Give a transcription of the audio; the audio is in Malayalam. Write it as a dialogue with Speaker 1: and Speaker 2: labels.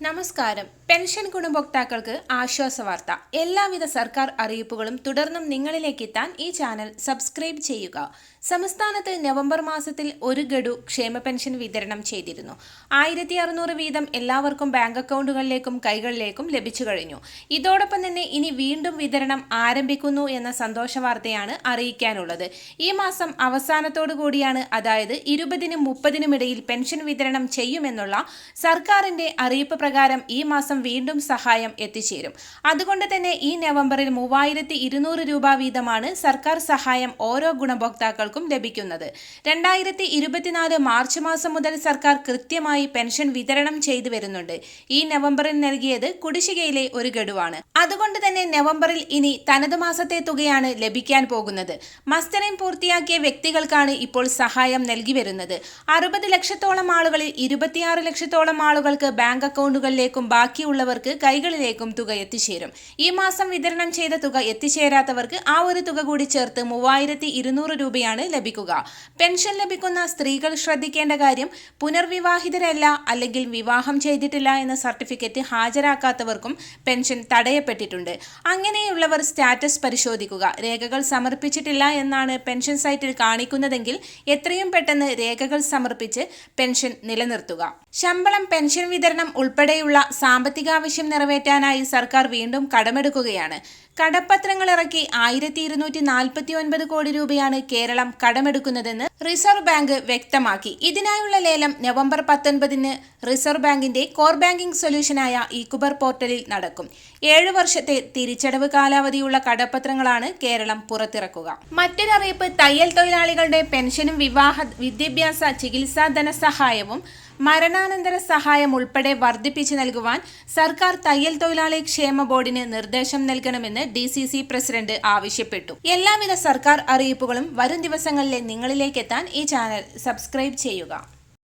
Speaker 1: നമസ്കാരം. പെൻഷൻ ഗുണഭോക്താക്കൾക്ക് ആശ്വാസ വാർത്ത എല്ലാവിധ സർക്കാർ അറിയിപ്പുകളും തുടർന്നും നിങ്ങളിലേക്ക് എത്താൻ ഈ ചാനൽ സബ്സ്ക്രൈബ് ചെയ്യുക. സംസ്ഥാനത്ത് നവംബർ മാസത്തിൽ ഒരു ഗഡു ക്ഷേമ പെൻഷൻ വിതരണം ചെയ്തിരുന്നു. ആയിരത്തി അറുന്നൂറ് വീതം എല്ലാവർക്കും ബാങ്ക് അക്കൗണ്ടുകളിലേക്കും കൈകളിലേക്കും ലഭിച്ചു കഴിഞ്ഞു. ഇതോടൊപ്പം തന്നെ ഇനി വീണ്ടും വിതരണം ആരംഭിക്കുന്നു എന്ന സന്തോഷ വാർത്തയാണ് അറിയിക്കാനുള്ളത്. ഈ മാസം അവസാനത്തോടു കൂടിയാണ് അതായത് ഇരുപതിനും മുപ്പതിനും ഇടയിൽ പെൻഷൻ വിതരണം ചെയ്യുമെന്നുള്ള സർക്കാരിന്റെ അറിയിപ്പ് പ്രകാരം ഈ മാസം വീണ്ടും സഹായം എത്തിച്ചേരും. അതുകൊണ്ട് തന്നെ ഈ നവംബറിൽ മൂവായിരത്തി ഇരുന്നൂറ് രൂപ വീതമാണ് സർക്കാർ സഹായം ഓരോ ഗുണഭോക്താക്കൾക്കും ലഭിക്കുന്നത്. രണ്ടായിരത്തി ഇരുപത്തിനാല് മാർച്ച് മാസം മുതൽ സർക്കാർ കൃത്യമായി പെൻഷൻ വിതരണം ചെയ്തു വരുന്നുണ്ട്. ഈ നവംബറിൽ നൽകിയത് കുടിശ്ശികയിലെ ഒരു ഗഡുവാണ്. അതുകൊണ്ട് തന്നെ നവംബറിൽ ഇനി തനത് മാസത്തെ തുകയാണ് ലഭിക്കാൻ പോകുന്നത്. മസ്റ്ററിംഗ് പൂർത്തിയാക്കിയ വ്യക്തികൾക്കാണ് ഇപ്പോൾ സഹായം നൽകി വരുന്നത്. അറുപത് ലക്ഷത്തോളം ആളുകളിൽ ഇരുപത്തിയാറ് ലക്ഷത്തോളം ആളുകൾക്ക് ബാങ്ക് അക്കൗണ്ടുകളിലേക്കും ബാക്കിയുള്ളവർക്ക് കൈകളിലേക്കും തുക എത്തിച്ചേരും. ഈ മാസം വിതരണം ചെയ്ത തുക എത്തിച്ചേരാത്തവർക്ക് ആ ഒരു തുക കൂടി ചേർത്ത് മൂവായിരത്തി ഇരുന്നൂറ് രൂപയാണ് ലഭിക്കുക. പെൻഷൻ ലഭിക്കുന്ന സ്ത്രീകൾ ശ്രദ്ധിക്കേണ്ട കാര്യം പുനർവിവാഹിതരല്ല അല്ലെങ്കിൽ വിവാഹം ചെയ്തിട്ടില്ല എന്ന സർട്ടിഫിക്കറ്റ് ഹാജരാക്കാത്തവർക്കും പെൻഷൻ തടയപ്പെട്ടിട്ടുണ്ട്. അങ്ങനെയുള്ളവർ സ്റ്റാറ്റസ് പരിശോധിക്കുക. രേഖകൾ സമർപ്പിച്ചിട്ടില്ല എന്നാണ് പെൻഷൻ സൈറ്റിൽ കാണിക്കുന്നതെങ്കിൽ എത്രയും പെട്ടെന്ന് രേഖകൾ സമർപ്പിച്ച് പെൻഷൻ നിലനിർത്തുക. ശമ്പളം പെൻഷൻ വിതരണം ഉൾപ്പെടെയുള്ള സാമ്പത്തികാവശ്യം നിറവേറ്റാനായി സർക്കാർ വീണ്ടും കടമെടുക്കുകയാണ്. കടപ്പത്രങ്ങൾ ഇറക്കി ആയിരത്തി ഇരുന്നൂറ്റി നാൽപ്പത്തി ഒൻപത് കോടി രൂപയാണ് കേരളം കടമെടുക്കുന്നതെന്ന് റിസർവ് ബാങ്ക് വ്യക്തമാക്കി. ഇതിനായുള്ള ലേലം നവംബർ പത്തൊൻപതിന് റിസർവ് ബാങ്കിന്റെ കോർ ബാങ്കിംഗ് സൊല്യൂഷനായ ഇക്കുബർ പോർട്ടലിൽ നടക്കും. ഏഴ് വർഷത്തെ തിരിച്ചടവ് കാലാവധിയുള്ള കടപ്പത്രങ്ങളാണ് കേരളം പുറത്തിറക്കുക. മറ്റൊരറിയിപ്പ് തയ്യൽ തൊഴിലാളികളുടെ പെൻഷനും വിവാഹ വിദ്യാഭ്യാസ ചികിത്സാ ധനസഹായവും മരണാനന്തര സഹായം ഉൾപ്പെടെ വർദ്ധിപ്പിച്ചു നൽകുവാൻ സർക്കാർ തയ്യൽ തൊഴിലാളി ക്ഷേമ ബോർഡിന് നിർദ്ദേശം നൽകണമെന്ന് ഡി സി സി പ്രസിഡന്റ് ആവശ്യപ്പെട്ടു. എല്ലാവിധ സർക്കാർ അറിയിപ്പുകളും വരും ദിവസങ്ങളിലെ നിങ്ങളിലേക്ക് എത്താൻ ഈ ചാനൽ സബ്സ്ക്രൈബ് ചെയ്യുക.